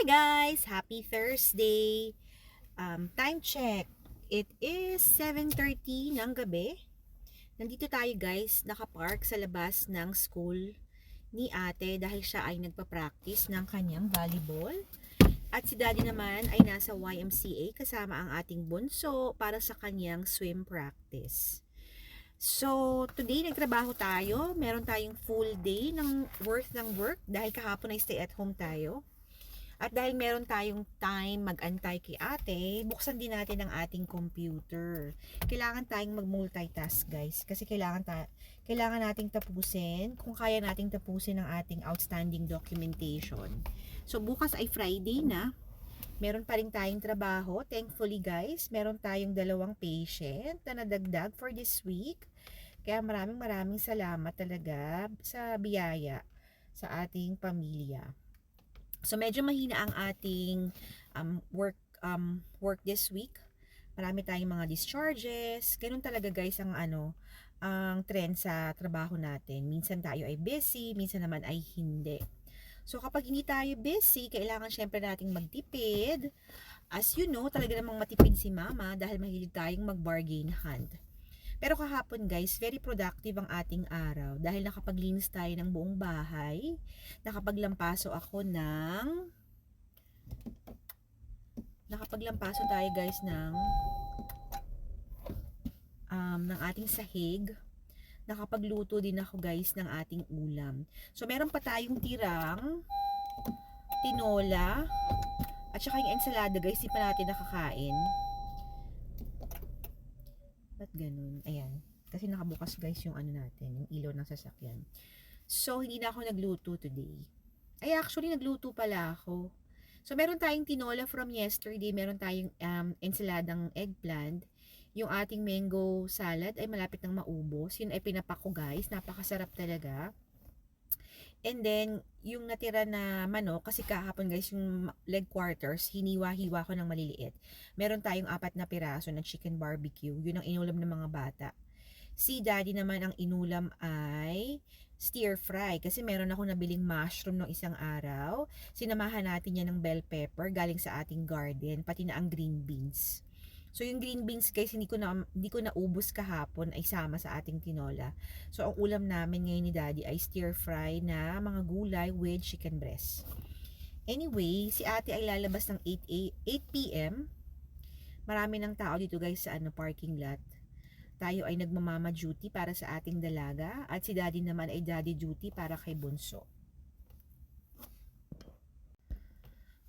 Hi guys! Happy Thursday! Um, time check. It is 7.30 ng gabi. Nandito tayo guys, nakapark sa labas ng school ni ate dahil siya ay nagpa-practice ng kanyang volleyball. At si daddy naman ay nasa YMCA kasama ang ating bunso para sa kanyang swim practice. So, today nagtrabaho tayo. Meron tayong full day ng worth ng work dahil kahapon ay stay at home tayo. At dahil meron tayong time mag-antay kay ate, buksan din natin ang ating computer. Kailangan tayong mag-multitask guys. Kasi kailangan, ta kailangan nating tapusin, kung kaya nating tapusin ang ating outstanding documentation. So bukas ay Friday na. Meron pa rin tayong trabaho. Thankfully guys, meron tayong dalawang patient na nadagdag for this week. Kaya maraming maraming salamat talaga sa biyaya sa ating pamilya. So medyo mahina ang ating um, work um, work this week. Marami tayong mga discharges. Ganun talaga guys ang ano ang trend sa trabaho natin. Minsan tayo ay busy, minsan naman ay hindi. So kapag hindi tayo busy, kailangan syempre nating magtipid. As you know, talaga namang matipid si mama dahil mahilig tayong mag-bargain hunt. Pero kahapon guys, very productive ang ating araw dahil nakapaglinis tayo ng buong bahay. Nakapaglampaso ako ng nakapaglampaso tayo guys ng um, ng ating sahig. Nakapagluto din ako guys ng ating ulam. So meron pa tayong tirang tinola at saka yung ensalada guys, di pa natin nakakain. Ba't ganun? Ayan. Kasi nakabukas guys yung ano natin, yung ilaw ng sasakyan. So, hindi na ako nagluto today. Ay, actually, nagluto pala ako. So, meron tayong tinola from yesterday. Meron tayong um, ensaladang eggplant. Yung ating mango salad ay malapit nang maubos. Yun ay pinapako guys. Napakasarap talaga. And then, yung natira na manok, kasi kahapon guys, yung leg quarters, hiniwa-hiwa ko ng maliliit. Meron tayong apat na piraso ng chicken barbecue. Yun ang inulam ng mga bata. Si daddy naman ang inulam ay stir fry. Kasi meron ako nabiling mushroom ng isang araw. Sinamahan natin yan ng bell pepper galing sa ating garden, pati na ang green beans. So yung green beans guys, hindi ko na hindi ko naubos kahapon ay sama sa ating tinola. So ang ulam namin ngayon ni Daddy ay stir fry na mga gulay with chicken breast. Anyway, si Ate ay lalabas ng 8 8 PM. Marami ng tao dito guys sa ano parking lot. Tayo ay nagmamama duty para sa ating dalaga at si Daddy naman ay daddy duty para kay Bunso.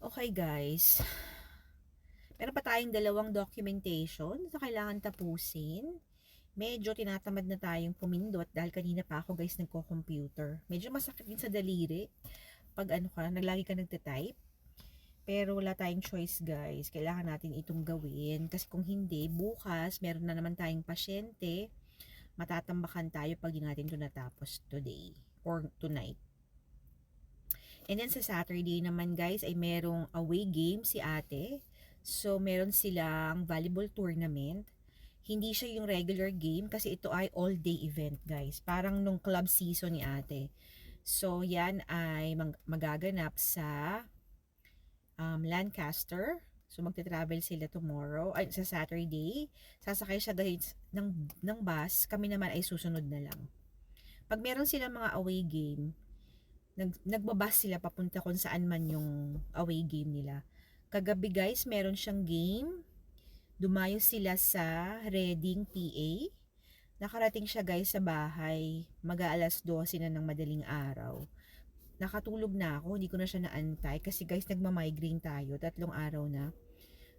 Okay guys, Meron pa tayong dalawang documentation na kailangan tapusin. Medyo tinatamad na tayong pumindot dahil kanina pa ako guys nagko-computer. Medyo masakit din sa daliri pag ano ka, naglagi ka nagte-type. Pero wala tayong choice guys. Kailangan natin itong gawin. Kasi kung hindi, bukas meron na naman tayong pasyente. Matatambakan tayo pag hindi natin ito natapos today or tonight. And then sa Saturday naman guys ay merong away game si ate So, meron silang volleyball tournament. Hindi siya yung regular game kasi ito ay all-day event, guys. Parang nung club season ni ate. So, yan ay mag magaganap sa um, Lancaster. So, magte-travel sila tomorrow, ay, sa Saturday. Sasakay siya guys ng, ng bus. Kami naman ay susunod na lang. Pag meron sila mga away game, nag, nagbabas sila papunta kung saan man yung away game nila. Kagabi guys, meron siyang game. Dumayo sila sa Reading, PA. Nakarating siya guys sa bahay. Mag-aalas 12 na ng madaling araw. Nakatulog na ako, hindi ko na siya naantay. Kasi guys, nagma-migraine tayo. Tatlong araw na.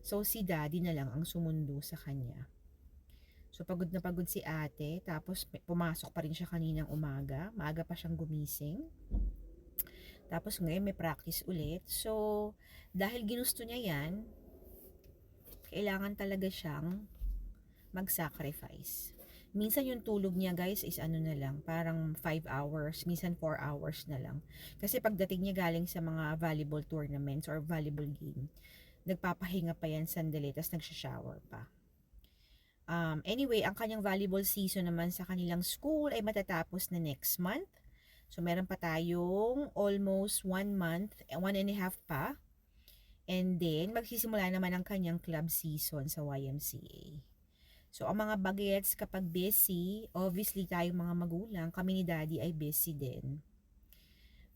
So, si daddy na lang ang sumundo sa kanya. So, pagod na pagod si ate. Tapos, pumasok pa rin siya kaninang umaga. Maaga pa siyang gumising. Tapos ngayon may practice ulit. So, dahil ginusto niya yan, kailangan talaga siyang mag-sacrifice. Minsan yung tulog niya guys is ano na lang, parang 5 hours, minsan 4 hours na lang. Kasi pagdating niya galing sa mga volleyball tournaments or volleyball game, nagpapahinga pa yan sandali, tapos nagsha-shower pa. Um, anyway, ang kanyang volleyball season naman sa kanilang school ay matatapos na next month. So, meron pa tayong almost one month, one and a half pa. And then, magsisimula naman ang kanyang club season sa YMCA. So, ang mga bagets kapag busy, obviously tayong mga magulang, kami ni daddy ay busy din.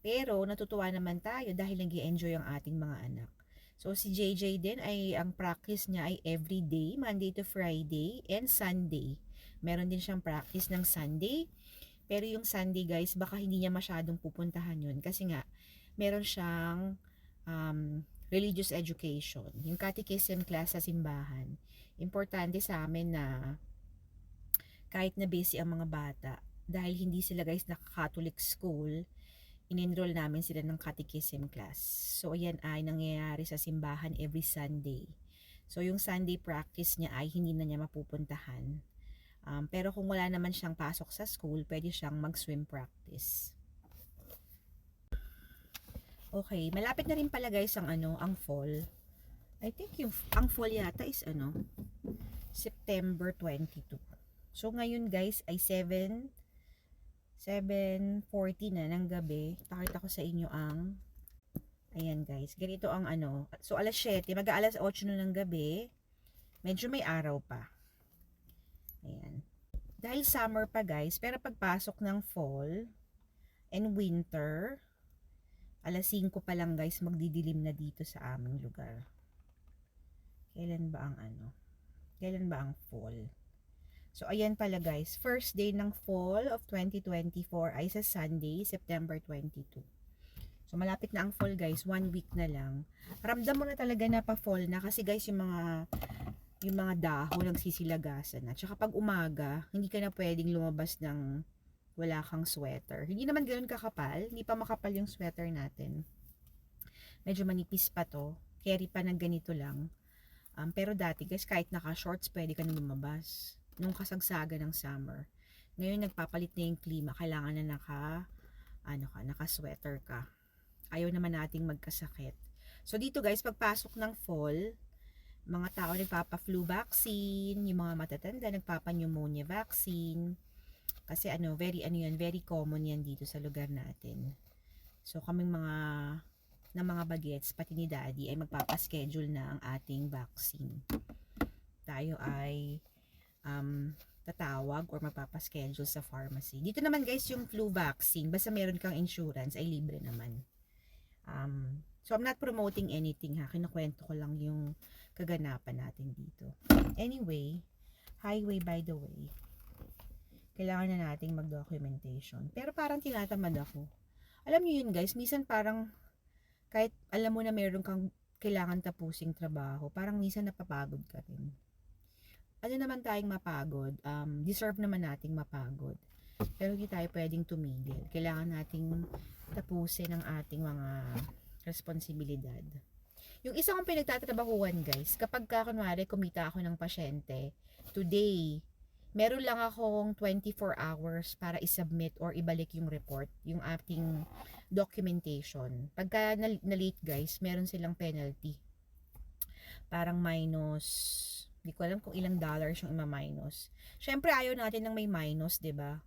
Pero, natutuwa naman tayo dahil nag enjoy ang ating mga anak. So, si JJ din ay, ang practice niya ay every day, Monday to Friday, and Sunday. Meron din siyang practice ng Sunday. Pero yung Sunday, guys, baka hindi niya masyadong pupuntahan yun. Kasi nga, meron siyang um, religious education. Yung catechism class sa simbahan importante sa amin na kahit na busy ang mga bata, dahil hindi sila guys naka-Catholic school, in-enroll namin sila ng catechism class. So, ayan ay nangyayari sa simbahan every Sunday. So, yung Sunday practice niya ay hindi na niya mapupuntahan. Um, pero kung wala naman siyang pasok sa school, pwede siyang mag-swim practice. Okay, malapit na rin pala guys ang ano, ang fall. I think yung ang fall yata is ano September 22. So ngayon guys ay 7 7:40 na ng gabi. Pakita ko sa inyo ang Ayan guys, ganito ang ano. So alas 7, mag-aalas 8 na ng gabi. Medyo may araw pa. Ayan. Dahil summer pa guys, pero pagpasok ng fall and winter, alas 5 pa lang guys, magdidilim na dito sa aming lugar. Kailan ba ang ano? Kailan ba ang fall? So, ayan pala guys. First day ng fall of 2024 ay sa Sunday, September 22. So, malapit na ang fall guys. One week na lang. Ramdam mo na talaga na pa-fall na kasi guys yung mga yung mga dahon ng sisilagasan na. Tsaka pag umaga, hindi ka na pwedeng lumabas ng wala kang sweater. Hindi naman ganoon kakapal. Hindi pa makapal yung sweater natin. Medyo manipis pa to. Carry pa ng ganito lang. Um, pero dati guys, kahit naka-shorts, pwede ka na lumabas. Nung kasagsaga ng summer. Ngayon, nagpapalit na yung klima. Kailangan na naka, ano ka, naka-sweater ka. Ayaw naman nating magkasakit. So, dito guys, pagpasok ng fall, mga tao nagpapa-flu vaccine, yung mga matatanda nagpapa-pneumonia vaccine. Kasi ano, very ano yan, very common yan dito sa lugar natin. So, kaming mga ng mga bagets, pati ni daddy, ay magpapaschedule na ang ating vaccine. Tayo ay um, tatawag or magpapaschedule sa pharmacy. Dito naman guys, yung flu vaccine, basta meron kang insurance, ay libre naman. Um, so, I'm not promoting anything ha. Kinukwento ko lang yung kaganapan natin dito. Anyway, highway by the way, kailangan na nating mag-documentation. Pero parang tinatamad ako. Alam niyo yun guys, minsan parang kahit alam mo na meron kang kailangan tapusing trabaho, parang minsan napapagod ka rin. Ano naman tayong mapagod? Um, deserve naman nating mapagod. Pero hindi tayo pwedeng tumigil. Kailangan nating tapusin ang ating mga responsibilidad. Yung isang kong pinagtatrabahuan guys, kapag ka, kunwari kumita ako ng pasyente, today, meron lang akong 24 hours para isubmit or ibalik yung report, yung ating documentation. Pagka na-late guys, meron silang penalty. Parang minus, hindi ko alam kung ilang dollars yung ima-minus. Syempre ayaw natin ng may minus, 'di ba?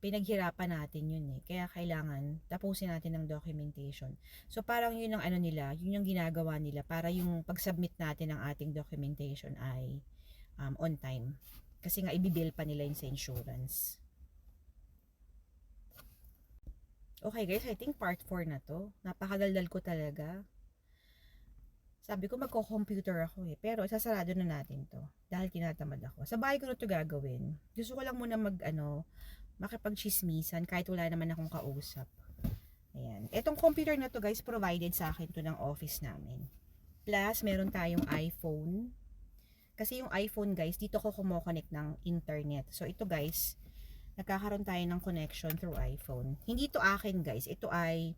Pinaghirapan natin yun eh. Kaya kailangan tapusin natin ng documentation. So parang yun ang ano nila, yun yung ginagawa nila para yung pag-submit natin ng ating documentation ay um, on time. Kasi nga ibibill pa nila yun sa insurance. Okay guys, I think part 4 na to. Napakadaldal ko talaga. Sabi ko magko-computer ako eh. Pero sasarado na natin to. Dahil tinatamad ako. Sa bahay ko na to gagawin. Gusto ko lang muna mag ano, makipag-chismisan kahit wala naman akong kausap. Ayan. Etong computer na to guys, provided sa akin to ng office namin. Plus, meron tayong iPhone. Kasi yung iPhone guys, dito ko kumokonek ng internet. So ito guys, nagkakaroon tayo ng connection through iPhone. Hindi to akin guys, ito ay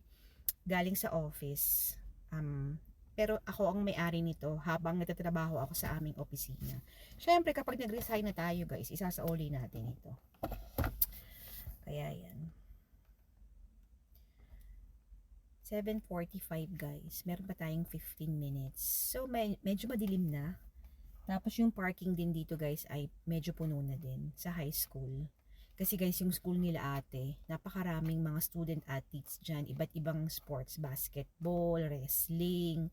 galing sa office. Um, pero ako ang may-ari nito habang nagtatrabaho ako sa aming opisina. Siyempre kapag nag-resign na tayo guys, isasauli natin ito. Kaya yan. 7.45 guys. Meron pa tayong 15 minutes. So, med medyo madilim na. Tapos yung parking din dito guys ay medyo puno na din sa high school. Kasi guys, yung school nila ate, napakaraming mga student athletes dyan. Iba't ibang sports, basketball, wrestling,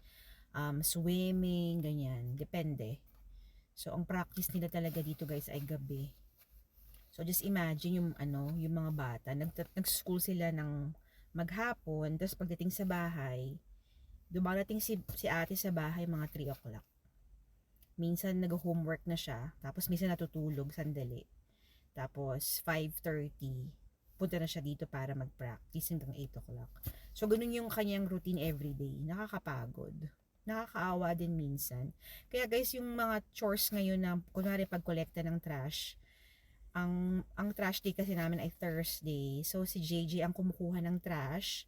um, swimming, ganyan. Depende. So, ang practice nila talaga dito guys ay gabi. So, just imagine yung, ano, yung mga bata. Nag, nag-school sila ng maghapon, tapos pagdating sa bahay, dumarating si, si ate sa bahay mga 3 o'clock. Minsan nag-homework na siya, tapos minsan natutulog sandali. Tapos 5.30, punta na siya dito para mag-practice hanggang 8 o'clock. So, ganun yung kanyang routine everyday. Nakakapagod. Nakakaawa din minsan. Kaya guys, yung mga chores ngayon na, kunwari pag-collecta ng trash, ang, ang trash day kasi namin ay Thursday. So, si JJ ang kumukuha ng trash.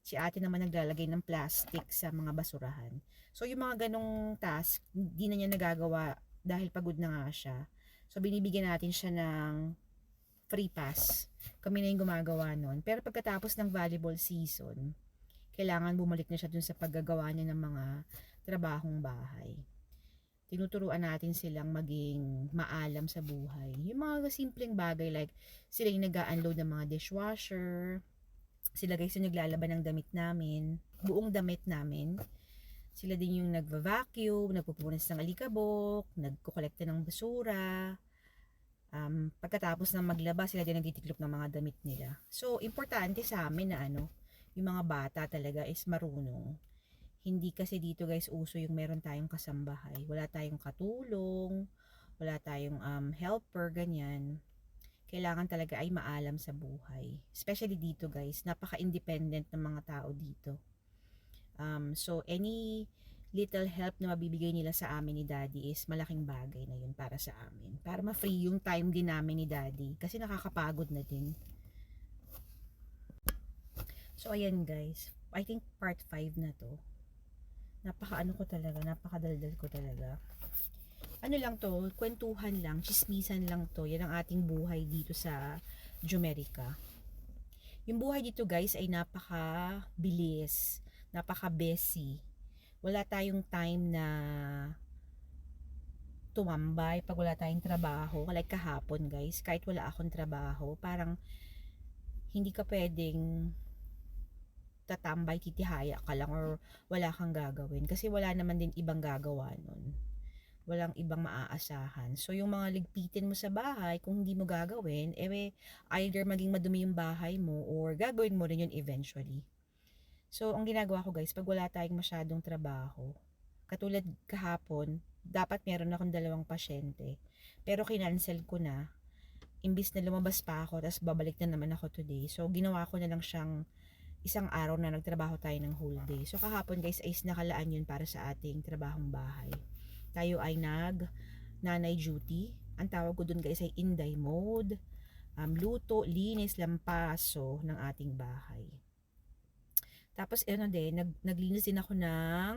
Si ate naman naglalagay ng plastic sa mga basurahan. So, yung mga ganong task, hindi na niya nagagawa dahil pagod na nga siya. So, binibigyan natin siya ng free pass. Kami na yung gumagawa nun. Pero pagkatapos ng volleyball season, kailangan bumalik na siya dun sa paggagawa niya ng mga trabahong bahay. Tinuturuan natin silang maging maalam sa buhay. Yung mga simpleng bagay like sila yung nag-unload ng mga dishwasher, sila guys yung naglalaban ng damit namin, buong damit namin. Sila din yung nagva-vacuum, nagpupunas ng alikabok, nagkukolekta ng basura, um, pagkatapos ng maglaba, sila din nagtitiklop ng mga damit nila. So, importante sa amin na ano, yung mga bata talaga is marunong. Hindi kasi dito guys uso yung meron tayong kasambahay. Wala tayong katulong, wala tayong um, helper, ganyan. Kailangan talaga ay maalam sa buhay. Especially dito guys, napaka-independent ng mga tao dito. Um, so, any little help na mabibigay nila sa amin ni daddy is malaking bagay na yun para sa amin. Para ma-free yung time din namin ni daddy. Kasi nakakapagod na din. So, ayan guys. I think part 5 na to. Napaka ano ko talaga. Napakadaldal ko talaga. Ano lang to, kwentuhan lang, chismisan lang to. Yan ang ating buhay dito sa Jumerica. Yung buhay dito guys ay napaka bilis, napaka busy. Wala tayong time na tumambay pag wala tayong trabaho. Like kahapon guys, kahit wala akong trabaho, parang hindi ka pwedeng tatambay, titihaya ka lang or wala kang gagawin. Kasi wala naman din ibang gagawa nun. Walang ibang maaasahan. So, yung mga ligpitin mo sa bahay, kung hindi mo gagawin, eh, either maging madumi yung bahay mo or gagawin mo rin yun eventually. So, ang ginagawa ko guys, pag wala tayong masyadong trabaho, katulad kahapon, dapat meron akong dalawang pasyente. Pero kinancel ko na. Imbis na lumabas pa ako, tapos babalik na naman ako today. So, ginawa ko na lang siyang isang araw na nagtrabaho tayo ng whole day. So, kahapon guys, ay nakalaan yun para sa ating trabahong bahay. Tayo ay nag nanay duty. Ang tawag ko dun guys ay inday mode, um, luto, linis, lampaso ng ating bahay. Tapos ano din, nag, naglinis din ako ng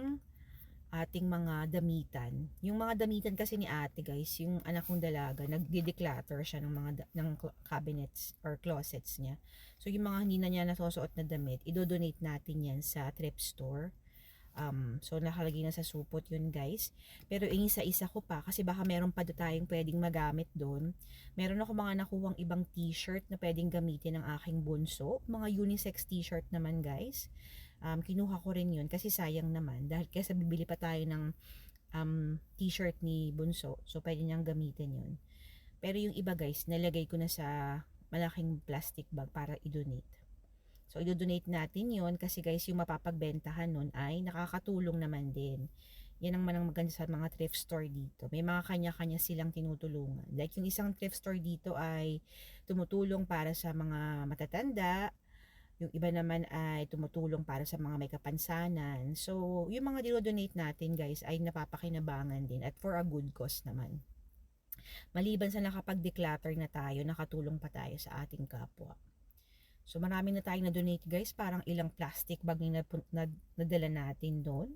ating mga damitan. Yung mga damitan kasi ni ate guys, yung anak kong dalaga, nagde-declutter siya ng mga ng cabinets or closets niya. So yung mga hindi na niya nasusuot na damit, idodonate natin yan sa thrift store. Um, so nakalagay na sa supot yun guys. Pero isa-isa ko pa kasi baka meron pa tayong pwedeng magamit doon. Meron ako mga nakuwang ibang t-shirt na pwedeng gamitin ng aking bunso. Mga unisex t-shirt naman guys. Um, kinuha ko rin yun kasi sayang naman. Dahil kasi bibili pa tayo ng um, t-shirt ni bunso. So pwede niyang gamitin yun. Pero yung iba guys, nalagay ko na sa malaking plastic bag para i-donate. So, i-donate natin yon kasi guys, yung mapapagbentahan nun ay nakakatulong naman din. Yan ang manang maganda sa mga thrift store dito. May mga kanya-kanya silang tinutulungan. Like yung isang thrift store dito ay tumutulong para sa mga matatanda. Yung iba naman ay tumutulong para sa mga may kapansanan. So, yung mga dinodonate natin guys ay napapakinabangan din at for a good cause naman. Maliban sa nakapag-declutter na tayo, nakatulong pa tayo sa ating kapwa. So marami na tayong na-donate guys, parang ilang plastic bag na, na nadala natin doon.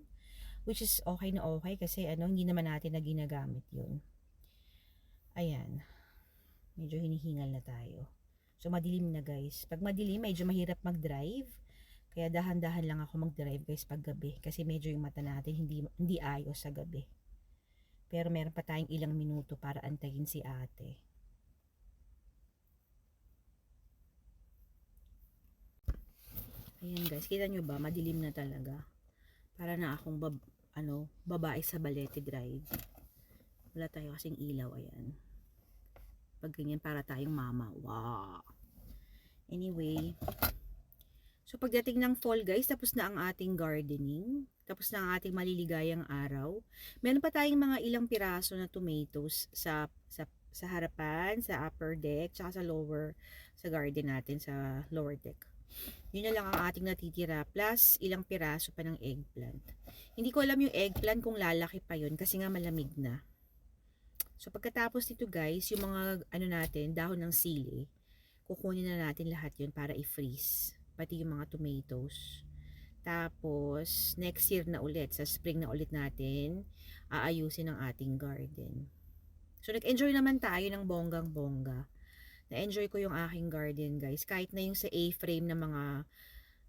Which is okay na okay kasi ano, hindi naman natin na ginagamit yun. Ayan. Medyo hinihingal na tayo. So madilim na guys. Pag madilim, medyo mahirap mag-drive. Kaya dahan-dahan lang ako mag-drive guys pag gabi. Kasi medyo yung mata natin hindi, hindi ayos sa gabi. Pero meron pa tayong ilang minuto para antayin si ate. Ayan guys, kita nyo ba? Madilim na talaga. Para na akong bab ano, babae sa Balete Drive. Wala tayo kasing ilaw, ayan. Pag ganyan, para tayong mama. Wow! Anyway, so pagdating ng fall guys, tapos na ang ating gardening. Tapos na ang ating maliligayang araw. Meron pa tayong mga ilang piraso na tomatoes sa, sa, sa harapan, sa upper deck, tsaka sa lower, sa garden natin, sa lower deck. Yun na lang ang ating natitira. Plus, ilang piraso pa ng eggplant. Hindi ko alam yung eggplant kung lalaki pa yun kasi nga malamig na. So, pagkatapos nito guys, yung mga ano natin, dahon ng sili, kukunin na natin lahat yun para i-freeze. Pati yung mga tomatoes. Tapos, next year na ulit, sa spring na ulit natin, aayusin ang ating garden. So, nag-enjoy naman tayo ng bonggang-bongga. Na-enjoy ko yung aking garden, guys. Kahit na yung sa A-frame na mga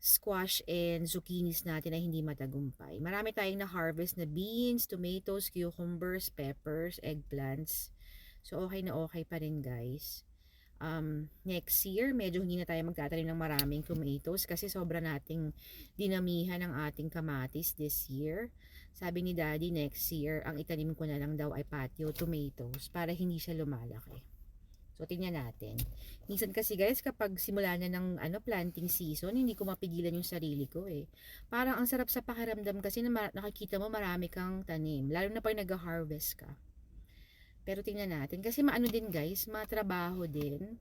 squash and zucchinis natin na hindi matagumpay. Marami tayong na-harvest na beans, tomatoes, cucumbers, peppers, eggplants. So, okay na okay pa rin, guys um, next year, medyo hindi na tayo magtatanim ng maraming tomatoes kasi sobra nating dinamihan ng ating kamatis this year. Sabi ni daddy, next year, ang itanim ko na lang daw ay patio tomatoes para hindi siya lumalaki. So, tingnan natin. Minsan kasi guys, kapag simula na ng ano, planting season, hindi ko mapigilan yung sarili ko eh. Parang ang sarap sa pakiramdam kasi na nakikita mo marami kang tanim. Lalo na pag nag-harvest ka. Pero tingnan natin. Kasi maano din guys, matrabaho din.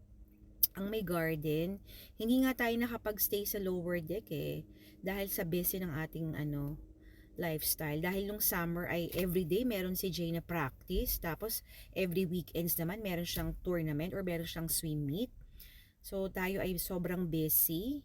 Ang may garden. Hindi nga tayo nakapag-stay sa lower deck eh. Dahil sa busy ng ating ano, lifestyle. Dahil nung summer ay everyday meron si Jay na practice. Tapos every weekends naman meron siyang tournament or meron siyang swim meet. So tayo ay sobrang busy.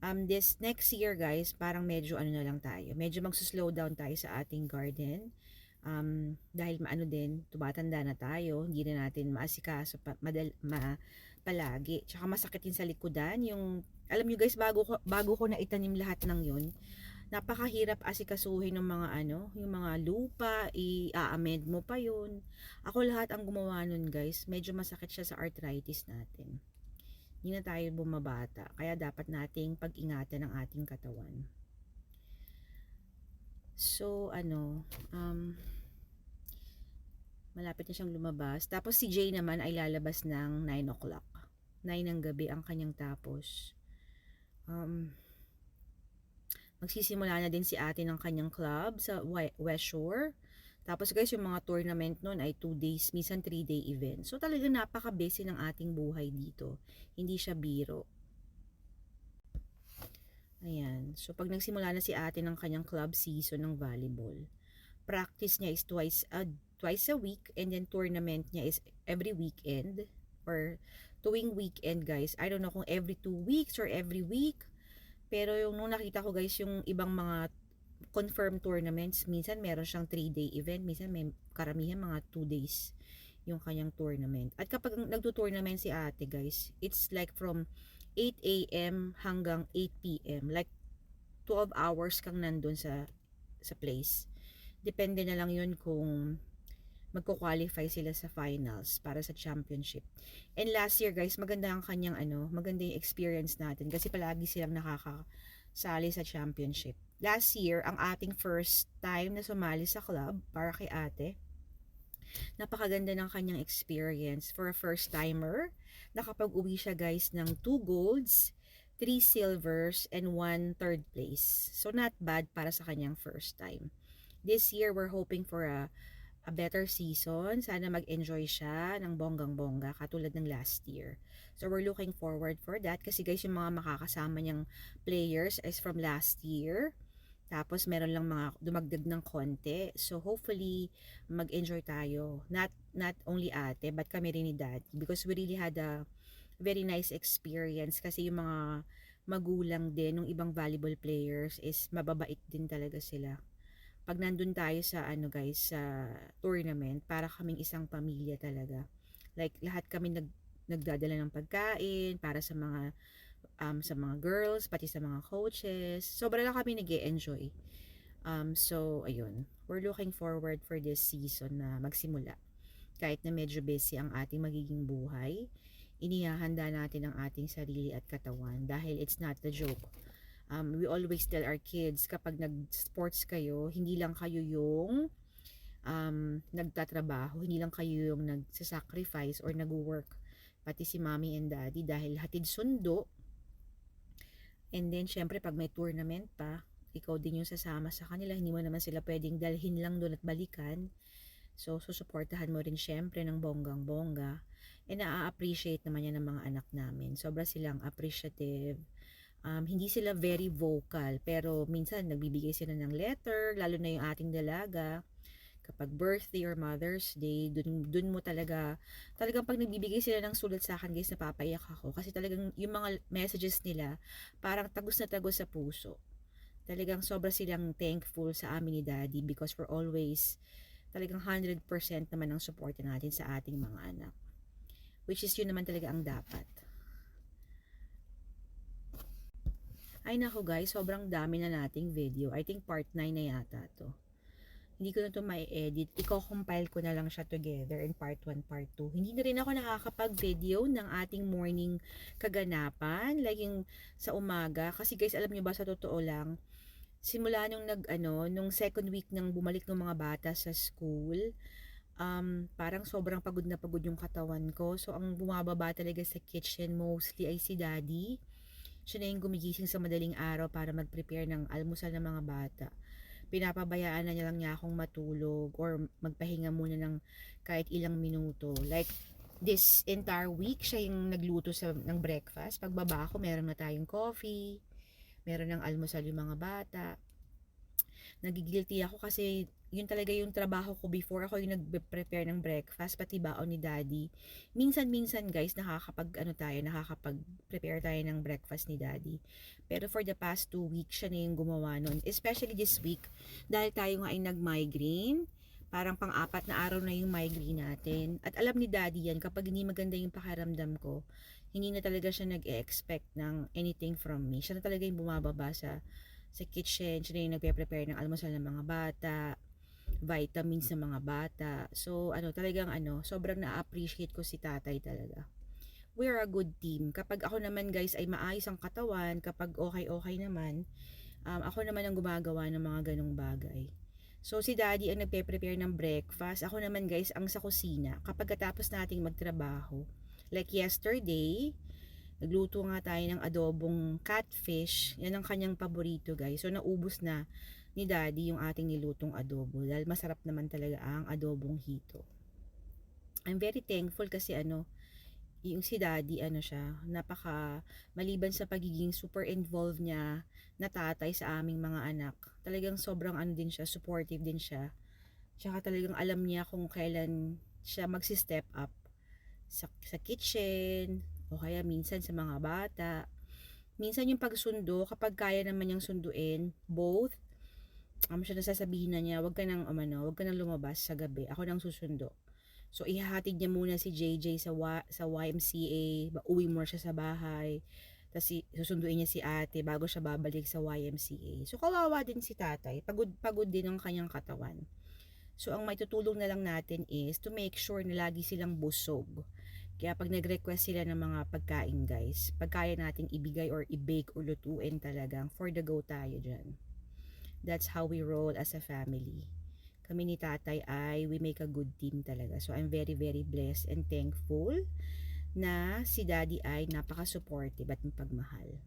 Um, this next year guys, parang medyo ano na lang tayo. Medyo magsuslow down tayo sa ating garden um, dahil maano din, tumatanda na tayo, hindi na natin maasikaso pa, madal, ma, palagi. Tsaka masakit din sa likodan, yung, alam nyo guys, bago ko, bago ko na itanim lahat ng yun, napakahirap asikasuhin ng mga ano, yung mga lupa, i-amend mo pa yun. Ako lahat ang gumawa nun guys, medyo masakit siya sa arthritis natin. Hindi na tayo bumabata, kaya dapat nating pag-ingatan ang ating katawan. So, ano, um, malapit na siyang lumabas. Tapos si Jay naman ay lalabas ng 9 o'clock. 9 ng gabi ang kanyang tapos. Um, magsisimula na din si ate ng kanyang club sa West Shore. Tapos guys, yung mga tournament nun ay 2 days, minsan 3 day event. So talaga napaka-busy ng ating buhay dito. Hindi siya biro. Ayan. So, pag nagsimula na si ate ng kanyang club season ng volleyball, practice niya is twice a, twice a week and then tournament niya is every weekend or tuwing weekend guys. I don't know kung every two weeks or every week. Pero yung nung nakita ko guys yung ibang mga confirmed tournaments, minsan meron siyang 3-day event, minsan may karamihan mga 2 days yung kanyang tournament. At kapag nagto-tournament si ate guys, it's like from 8 a.m. hanggang 8 p.m. Like 12 hours kang nandun sa sa place. Depende na lang yun kung magko-qualify sila sa finals para sa championship. And last year guys, maganda ang kanyang ano, maganda yung experience natin kasi palagi silang nakakasali sa championship. Last year, ang ating first time na sumali sa club para kay ate, napakaganda ng kanyang experience for a first timer nakapag-uwi siya guys ng 2 golds, 3 silvers, and 1 third place. So not bad para sa kanyang first time. This year, we're hoping for a, a better season. Sana mag-enjoy siya ng bonggang-bongga katulad ng last year. So we're looking forward for that kasi guys yung mga makakasama niyang players is from last year. Tapos meron lang mga dumagdag ng konti. So hopefully mag-enjoy tayo. Not not only ate but kami rin ni dad because we really had a very nice experience kasi yung mga magulang din ng ibang volleyball players is mababait din talaga sila. Pag nandun tayo sa ano guys sa tournament para kaming isang pamilya talaga. Like lahat kami nag nagdadala ng pagkain para sa mga um, sa mga girls, pati sa mga coaches. Sobra lang kami nag enjoy Um, so, ayun. We're looking forward for this season na magsimula. Kahit na medyo busy ang ating magiging buhay, inihahanda natin ang ating sarili at katawan dahil it's not a joke. Um, we always tell our kids kapag nag-sports kayo, hindi lang kayo yung um, nagtatrabaho, hindi lang kayo yung nagsasacrifice or nag-work, pati si mommy and daddy dahil hatid sundo. And then, syempre, pag may tournament pa, ikaw din yung sasama sa kanila, hindi mo naman sila pwedeng dalhin lang doon at balikan. So, susuportahan mo rin syempre ng bonggang-bongga. And na-appreciate naman yan ng mga anak namin. Sobra silang appreciative. Um, hindi sila very vocal, pero minsan nagbibigay sila ng letter, lalo na yung ating dalaga. Kapag birthday or Mother's Day, dun, dun mo talaga, talagang pag nagbibigay sila ng sulat sa akin, guys, napapaiyak ako. Kasi talagang yung mga messages nila, parang tagos na tagos sa puso. Talagang sobra silang thankful sa amin ni Daddy because we're always talagang 100% naman ang support natin sa ating mga anak. Which is yun naman talaga ang dapat. Ay nako guys, sobrang dami na nating video. I think part 9 na yata to. Hindi ko na to mai-edit. Iko-compile ko na lang siya together in part 1, part 2. Hindi na rin ako nakakapag-video ng ating morning kaganapan. Yung sa umaga. Kasi guys, alam nyo ba sa totoo lang, simula nung nag ano, nung second week nang bumalik ng mga bata sa school, um, parang sobrang pagod na pagod yung katawan ko. So, ang bumababa talaga sa kitchen mostly ay si daddy. Siya na yung gumigising sa madaling araw para mag-prepare ng almusal ng mga bata. Pinapabayaan na niya lang niya akong matulog or magpahinga muna ng kahit ilang minuto. Like, this entire week, siya yung nagluto sa, ng breakfast. Pagbaba ko, meron na tayong coffee, meron ng almusal yung mga bata. Nagigilty ako kasi yun talaga yung trabaho ko before ako yung nagbe-prepare ng breakfast pati baon ni daddy. Minsan-minsan guys nakakapag ano tayo, nakakapag-prepare tayo ng breakfast ni daddy. Pero for the past two weeks siya na yung gumawa nun. Especially this week dahil tayo nga ay nag-migraine. Parang pang-apat na araw na yung migraine natin. At alam ni daddy yan kapag hindi maganda yung pakiramdam ko, hindi na talaga siya nag-expect ng anything from me. Siya na talaga yung bumababa sa sa kitchen, siya na yung nagpe-prepare ng almusal ng mga bata, vitamins ng mga bata. So, ano, talagang ano, sobrang na-appreciate ko si tatay talaga. We are a good team. Kapag ako naman guys ay maayos ang katawan, kapag okay-okay naman, um, ako naman ang gumagawa ng mga ganong bagay. So, si daddy ang nagpe-prepare ng breakfast. Ako naman guys, ang sa kusina. Kapag katapos nating magtrabaho, like yesterday, nagluto nga tayo ng adobong catfish. Yan ang kanyang paborito guys. So, naubos na ni daddy yung ating nilutong adobo dahil masarap naman talaga ang adobong hito. I'm very thankful kasi ano, yung si daddy ano siya, napaka maliban sa pagiging super involved niya na tatay sa aming mga anak. Talagang sobrang ano din siya, supportive din siya. Tsaka talagang alam niya kung kailan siya magsi-step up sa, sa kitchen o kaya minsan sa mga bata. Minsan yung pagsundo, kapag kaya naman niyang sunduin, both um, siya nasasabihin na niya, wag ka nang, um, ano, wag ka nang lumabas sa gabi. Ako nang susundo. So, ihahatid niya muna si JJ sa, wa, sa YMCA, uwi mo siya sa bahay. Tapos susunduin niya si ate bago siya babalik sa YMCA. So, kawawa din si tatay. Pagod, pagod din ang kanyang katawan. So, ang may tutulong na lang natin is to make sure na lagi silang busog. Kaya pag nag-request sila ng mga pagkain guys, pagkaya nating ibigay or i-bake or lutuin talagang for the go tayo dyan. That's how we roll as a family. Kami ni tatay ay we make a good team talaga. So I'm very very blessed and thankful na si daddy ay napaka-supportive at pagmahal.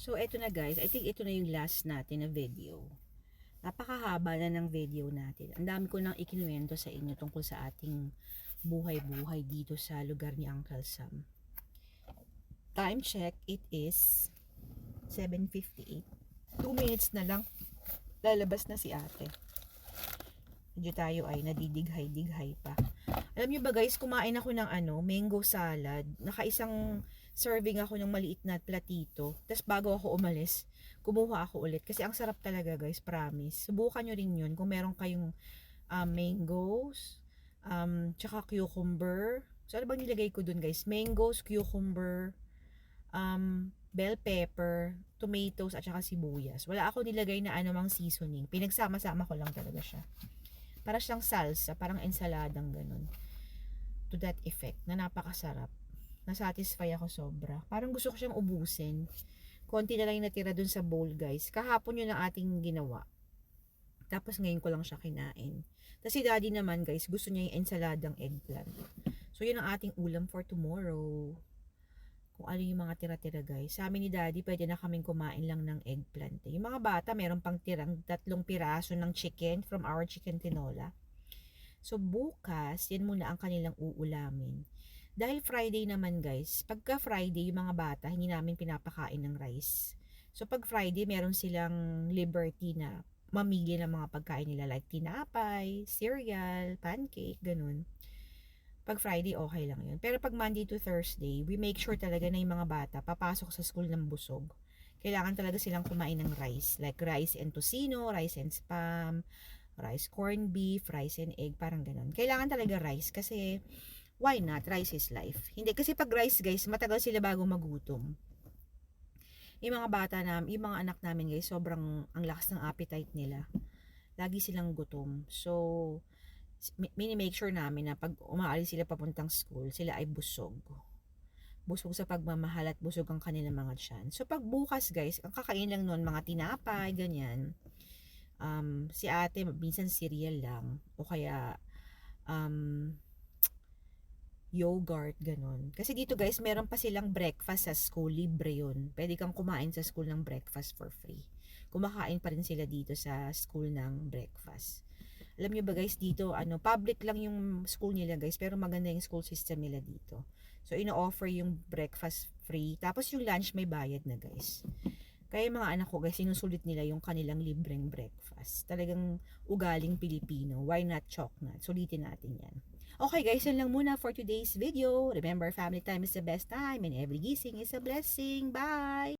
So eto na guys, I think ito na yung last natin na video. Napakahaba na ng video natin. Ang dami ko nang ikinuwento sa inyo tungkol sa ating buhay-buhay dito sa lugar ni Uncle Sam. Time check, it is 7.58. 2 minutes na lang, lalabas na si ate. Medyo tayo ay nadidighay-dighay pa. Alam nyo ba guys, kumain ako ng ano, mango salad. Nakaisang serving ako ng maliit na platito. Tapos bago ako umalis, kumuha ako ulit. Kasi ang sarap talaga guys, promise. Subukan nyo rin yun kung meron kayong um, mangoes, um, tsaka cucumber. So ano bang nilagay ko dun guys? Mangoes, cucumber, um, bell pepper, tomatoes, at saka sibuyas. Wala ako nilagay na anumang seasoning. Pinagsama-sama ko lang talaga siya. Para siyang salsa, parang ensaladang ganun. To that effect, na napakasarap. Nasatisfy ako sobra. Parang gusto ko siyang ubusin. Konti na lang yung natira dun sa bowl, guys. Kahapon yun ang ating ginawa. Tapos ngayon ko lang siya kinain. Tapos si daddy naman, guys, gusto niya yung ensaladang eggplant. So, yun ang ating ulam for tomorrow. Kung ano yung mga tira-tira, guys. Sa amin ni daddy, pwede na kaming kumain lang ng eggplant. Yung mga bata, meron pang tirang tatlong piraso ng chicken from our chicken tinola. So, bukas, yan muna ang kanilang uulamin. Dahil Friday naman guys, pagka Friday yung mga bata, hindi namin pinapakain ng rice. So pag Friday, meron silang liberty na mamili ng mga pagkain nila like tinapay, cereal, pancake, ganun. Pag Friday, okay lang yun. Pero pag Monday to Thursday, we make sure talaga na yung mga bata papasok sa school ng busog. Kailangan talaga silang kumain ng rice. Like rice and tocino, rice and spam, rice corned beef, rice and egg, parang ganun. Kailangan talaga rice kasi why not? Rice is life. Hindi, kasi pag rice guys, matagal sila bago magutom. Yung mga bata na, yung mga anak namin guys, sobrang ang lakas ng appetite nila. Lagi silang gutom. So, mini-make sure namin na pag umaalis sila papuntang school, sila ay busog. Busog sa pagmamahal at busog ang kanilang mga tiyan. So, pag bukas guys, ang kakain lang noon, mga tinapay, ganyan. Um, si ate, minsan cereal lang. O kaya, um, yogurt, ganun. Kasi dito guys, meron pa silang breakfast sa school, libre yun. Pwede kang kumain sa school ng breakfast for free. Kumakain pa rin sila dito sa school ng breakfast. Alam nyo ba guys, dito, ano, public lang yung school nila guys, pero maganda yung school system nila dito. So, ino-offer yung breakfast free. Tapos yung lunch may bayad na guys. Kaya yung mga anak ko guys, sinusulit nila yung kanilang libreng breakfast. Talagang ugaling Pilipino. Why not chocolate? Sulitin natin yan. Okay guys, yun lang muna for today's video. Remember, family time is the best time and every gising is a blessing. Bye!